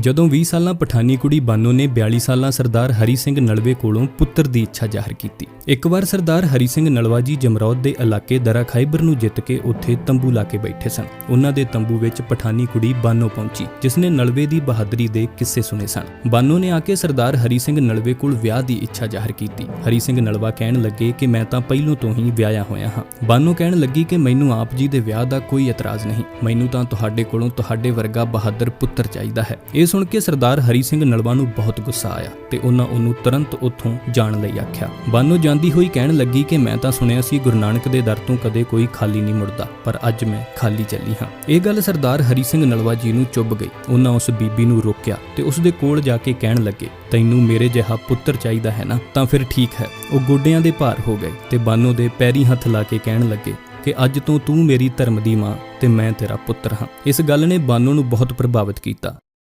ਜਦੋਂ 20 ਸਾਲਾਂ ਪਠਾਨੀ ਕੁੜੀ ਬਾਨੋ ਨੇ 42 ਸਾਲਾਂ ਸਰਦਾਰ ਹਰੀ ਸਿੰਘ ਨਲਵੇ ਕੋਲੋਂ ਪੁੱਤਰ ਦੀ ਇੱਛਾ ਜ਼ਾਹਰ ਕੀਤੀ। ਇੱਕ ਵਾਰ ਸਰਦਾਰ ਹਰੀ ਸਿੰਘ ਨਲਵਾ ਜੀ ਜਮਰੌਦ ਦੇ ਇਲਾਕੇ ਦਰਾ ਖਾਈਬਰ ਨੂੰ ਜਿੱਤ ਕੇ ਉੱਥੇ ਤੰਬੂ ਲਾ ਕੇ ਬੈਠੇ ਸਨ। ਉਹਨਾਂ ਦੇ ਤੰਬੂ ਵਿੱਚ ਪਠਾਨੀ ਕੁੜੀ ਬਾਨੋ ਪਹੁੰਚੀ ਜਿਸ ਨੇ ਨਲਵੇ ਦੀ ਬਹਾਦਰੀ ਦੇ ਕਿੱਸੇ ਸੁਣੇ ਸਨ। ਬਾਨੋ ਨੇ ਆ ਕੇ ਸਰਦਾਰ ਹਰੀ ਸਿੰਘ ਨਲਵੇ ਕੋਲ ਵਿਆਹ ਦੀ ਇੱਛਾ ਜ਼ਾਹਰ ਕੀਤੀ। ਹਰੀ ਸਿੰਘ ਨਲਵਾ ਕਹਿਣ ਲੱਗੇ ਕਿ ਮੈਂ ਤਾਂ ਪਹਿਲੋਂ ਤੋਂ ਹੀ ਵਿਆਹਿਆ ਹੋਇਆ ਹਾਂ। ਬਾਨੋ ਕਹਿਣ ਲੱਗੀ ਕਿ ਮੈਨੂੰ ਆਪ ਜੀ ਦੇ ਵਿਆਹ ਦਾ ਕੋਈ ਇਤਰਾਜ਼ ਨਹੀਂ। ਮੈਨੂੰ ਤਾਂ ਤੁਹਾਡੇ ਕੋਲੋਂ ਤੁਹਾਡੇ ਵਰਗਾ ਬਹਾਦਰ ਪੁੱਤਰ ਚਾਹੀਦਾ ਹੈ। ਇਹ ਸੁਣ ਕੇ ਸਰਦਾਰ ਹਰੀ ਸਿੰਘ ਨਲਵਾ ਨੂੰ ਬਹੁਤ ਗੁੱਸਾ ਆਇਆ ਤੇ ਉਹਨਾਂ ਉਹਨੂੰ ਤੁਰੰਤ ਉੱਥੋਂ ਜਾਣ ਲਈ ਆਖਿਆ। ਬਾਨੋ, ਜਾਂਦੀ ਹੋਈ ਕਹਿਣ ਲੱਗੀ ਕਿ ਮੈਂ ਤਾਂ ਸੁਣਿਆ ਸੀ ਗੁਰੂ ਨਾਨਕ ਦੇ ਦਰ ਤੋਂ ਕਦੇ ਕੋਈ ਖਾਲੀ ਨਹੀਂ ਮੁੜਦਾ, ਪਰ ਅੱਜ ਮੈਂ ਖਾਲੀ ਚੱਲੀ ਹਾਂ। ਇਹ ਗੱਲ ਸਰਦਾਰ ਹਰੀ ਸਿੰਘ ਨਲਵਾ ਜੀ ਨੂੰ ਚੁੱਭ ਗਈ। ਉਹਨਾਂ ਉਸ ਬੀਬੀ ਨੂੰ ਰੋਕਿਆ ਤੇ ਉਸ ਦੇ ਕੋਲ ਜਾ ਕੇ ਕਹਿਣ ਲੱਗੇ, ਤੈਨੂੰ ਮੇਰੇ ਜਿਹਾ ਪੁੱਤਰ ਚਾਹੀਦਾ ਹੈ ਨਾ, ਤਾਂ ਫਿਰ ਠੀਕ ਹੈ। ਉਹ ਗੋਡਿਆਂ ਦੇ ਭਾਰ ਹੋ ਗਏ ਤੇ ਬਾਨੋ ਦੇ ਪੈਰੀ ਹੱਥ ਲਾ ਕੇ ਕਹਿਣ ਲੱਗੇ, ਕਿ ਅੱਜ ਤੋਂ ਤੂੰ ਮੇਰੀ ਧਰਮ ਦੀ ਮਾਂ ਤੇ ਮੈਂ ਤੇਰਾ ਪੁੱਤਰ ਹਾਂ। ਇਸ ਗੱਲ ਨੇ ਬਾਨੋ ਨੂੰ ਬਹੁਤ ਪ੍ਰਭਾਵਿਤ ਕੀਤਾ।